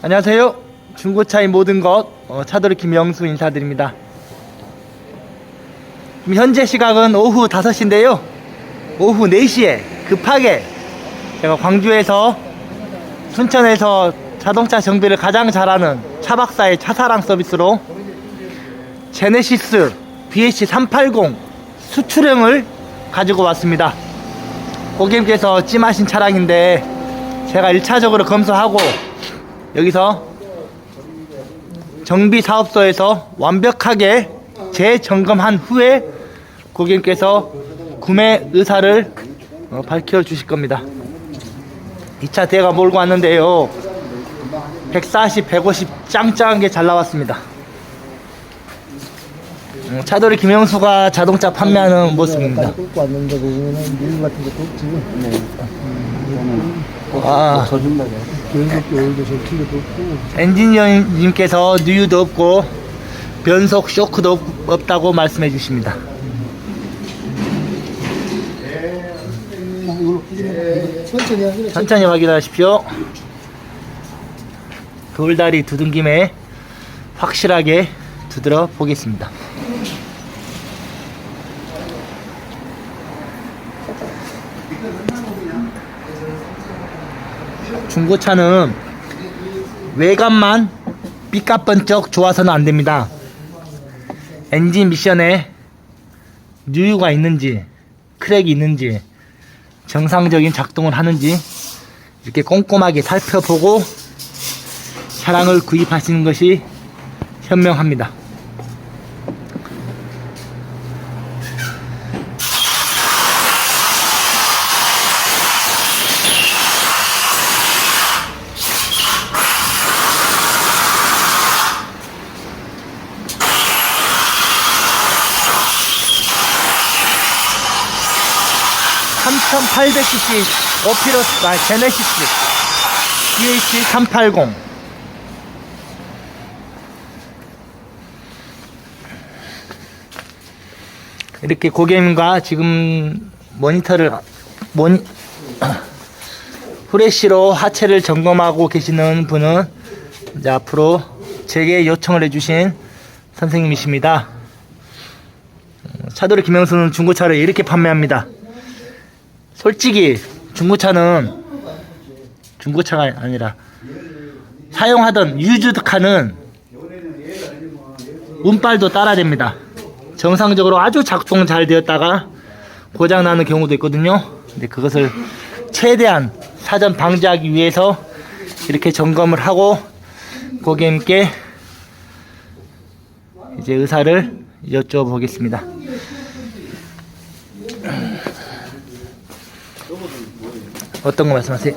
안녕하세요. 중고차의 모든 것 어, 차도리 김영수 인사드립니다. 현재 시각은 오후 5시인데요. 오후 4시에 급하게 제가 광주에서 순천에서 자동차 정비를 가장 잘하는 차박사의 차사랑 서비스로 제네시스 BH 380 수출형을 가지고 왔습니다. 고객님께서 찜하신 차량인데 제가 1차적으로 검수하고 여기서 정비 사업소에서 완벽하게 재점검한 후에 고객님께서 구매 의사를 어, 밝혀 주실 겁니다. 이차 제가 몰고 왔는데요. 140, 150 짱짱하게 잘 나왔습니다. 음, 차돌이 김영수가 자동차 판매하는 모습입니다. 네. 아, 계속 오일도 저 튀겨도 없고. 엔지니어님께서 뉴유도 없고 변속 쇼크도 없- 없다고 말씀해 주십니다. 이걸로 이거 천천히 천천히 확인하십시오. 돌다리 두든 김에 확실하게 두드려 보겠습니다. 중고차는 외관만 삐까번쩍 좋아서는 안 됩니다. 엔진 미션에 뉴유가 있는지, 크랙이 있는지, 정상적인 작동을 하는지 이렇게 꼼꼼하게 살펴보고 차량을 구입하시는 것이 현명합니다. (3800cc) 오피러스 아 제네시스 DH 380 이렇게 고객님과 지금 모니터를 모니 후레쉬로 하체를 점검하고 계시는 분은 이제 앞으로 제게 요청을 해주신 선생님이십니다. 어, 차도리 김영수는 중고차를 이렇게 판매합니다. 솔직히 중고차는 중고차가 아니라 사용하던 유즈드카는 운빨도 따라됩니다. 정상적으로 아주 작동 잘 되었다가 고장 나는 경우도 있거든요. 근데 그것을 최대한 사전 방지하기 위해서 이렇게 점검을 하고 고객님께 이제 의사를 여쭤보겠습니다. 어떤 거 말씀하세요?